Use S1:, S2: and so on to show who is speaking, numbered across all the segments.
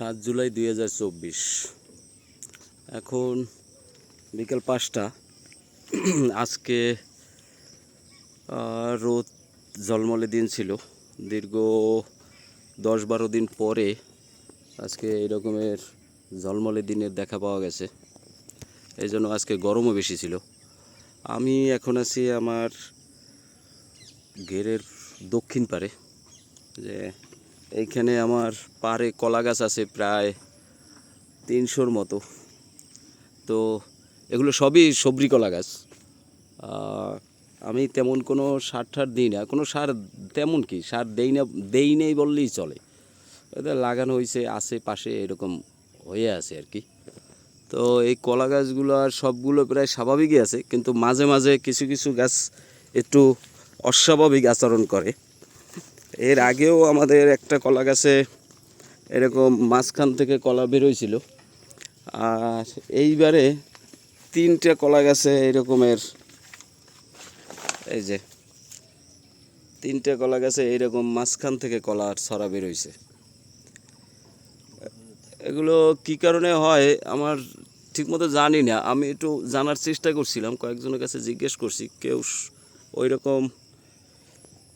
S1: সাত জুলাই দুই হাজার চব্বিশ। এখন বিকেল পাঁচটা। আজকে রোদ জলমলে দিন ছিল। দীর্ঘ দশ বারো দিন পরে আজকে এই রকমের জলমলে দিনের দেখা পাওয়া গেছে। এই জন্য আজকে গরমও বেশি ছিল। আমি এখন আছি আমার ঘেরের দক্ষিণ পারে, যে এইখানে আমার পাড়ে কলা গাছ আছে প্রায় তিনশোর মতো। তো এগুলো সবই সবরি কলা গাছ। আমি তেমন কোনো সার ঠার দিই না। কোনো সার তেমন কি? সার দেই না, দেই নেই বললেই চলে। এটা লাগানো হয়েছে আশেপাশে এরকম হয়ে আছে আর কি। তো এই কলা গাছগুলো আর সবগুলো প্রায় স্বাভাবিকই আছে, কিন্তু মাঝে মাঝে কিছু কিছু গাছ একটু অস্বাভাবিক আচরণ করে। এর আগেও আমাদের একটা কলা গাছে এরকম মাঝখান থেকে কলা বেরোইছিল। আর এইবারে তিনটে কলা গাছে এরকমের এই যে, তিনটে কলা গাছে এইরকম মাঝখান থেকে কলার ছড়া বেরোইছে। এগুলো কি কারণে হয় আমার ঠিকমতো জানি না। আমি একটু জানার চেষ্টা করছিলাম, কয়েকজনের কাছে জিজ্ঞেস করছি, কেউ ওই রকম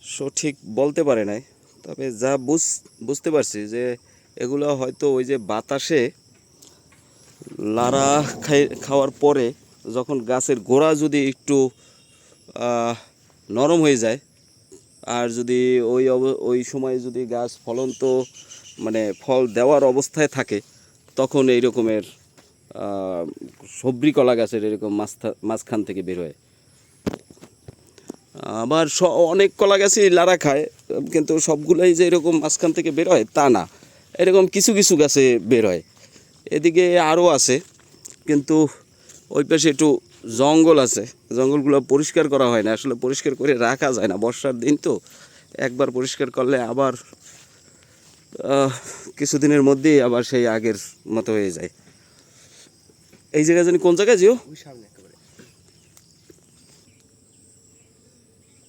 S1: সঠিক বলতে পারে নাই। তবে যা বুঝ বুঝতে পারছি যে এগুলো হয়তো ওই যে বাতাসে লারা খাই খাওয়ার পরে যখন গাছের গোড়া যদি একটু নরম হয়ে যায়, আর যদি ওই অব- ওই সময় যদি গাছ ফলন্ত মানে ফল দেওয়ার অবস্থায় থাকে, তখন এই রকমের সবরি কলা গাছের এরকম মাঝখান থেকে বের হয়। আবার অনেক কলা গাছই লাড়া খায়, কিন্তু সবগুলোই যে এরকম মাঝখান থেকে বের হয়, তা না। এরকম কিছু কিছু গাছে বের হয়। এদিকে আরও আছে, কিন্তু ওই পাশে একটু জঙ্গল আছে। জঙ্গলগুলো পরিষ্কার করা হয় না, আসলে পরিষ্কার করে রাখা যায় না। বর্ষার দিন তো, একবার পরিষ্কার করলে আবার কিছুদিনের মধ্যেই আবার সেই আগের মতো হয়ে যায়। এই জায়গায় জানি কোন জায়গায় জিও?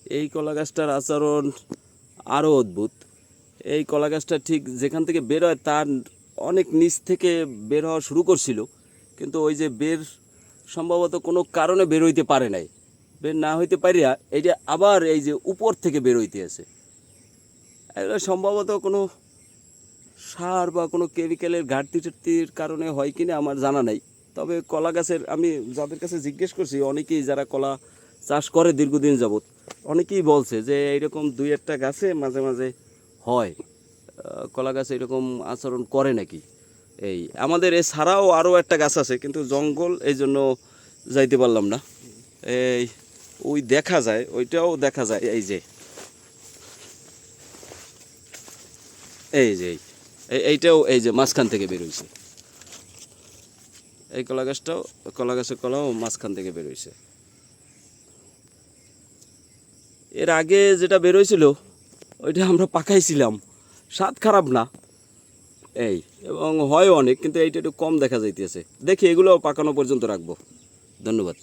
S1: এই কলা গাছটার আচরণ আরও অদ্ভুত। এই কলা গাছটা ঠিক যেখান থেকে বের হয় তার অনেক নিচ থেকে বের হওয়া শুরু করছিল, কিন্তু ওই যে বের সম্ভবত কোনো কারণে বের হইতে পারে নাই। বের না হইতে পারিয়া এইটা আবার এই যে উপর থেকে বের হইতে আছে। এগুলো সম্ভবত কোনো সার বা কোনো কেমিক্যালের ঘাটতি টাটতির কারণে হয় কি না আমার জানা নাই। তবে কলা গাছের আমি যাদের কাছে জিজ্ঞেস করছি, অনেকেই যারা কলা চাষ করে দীর্ঘদিন যাবত অনেকেই বলছে যে এইরকম দুই একটা গাছে মাঝে মাঝে হয় কলা গাছ এরকম আচরণ করে নাকি? এই আমাদের এছাড়াও আরও একটা গাছ আছে, কিন্তু জঙ্গল এই জন্য যাইতে পারলাম না। এই ওই দেখা যায়, ওইটাও দেখা যায়, এই যে। এই যে, এই, এই- এইটাও এই যে মাঝখান থেকে বেরোইছে এই কলা গাছটাও, কলা গাছের কলাও মাঝখান থেকে বেরোইছে এর আগে যেটা বেরোয়ছিল, ওইটা আমরা পাকাইছিলাম। স্বাদ খারাপ না। এই, এবং হয় অনেক, কিন্তু এইটা একটু কম দেখা যাইতেছে। দেখি এগুলো পাকানো পর্যন্ত রাখব। ধন্যবাদ।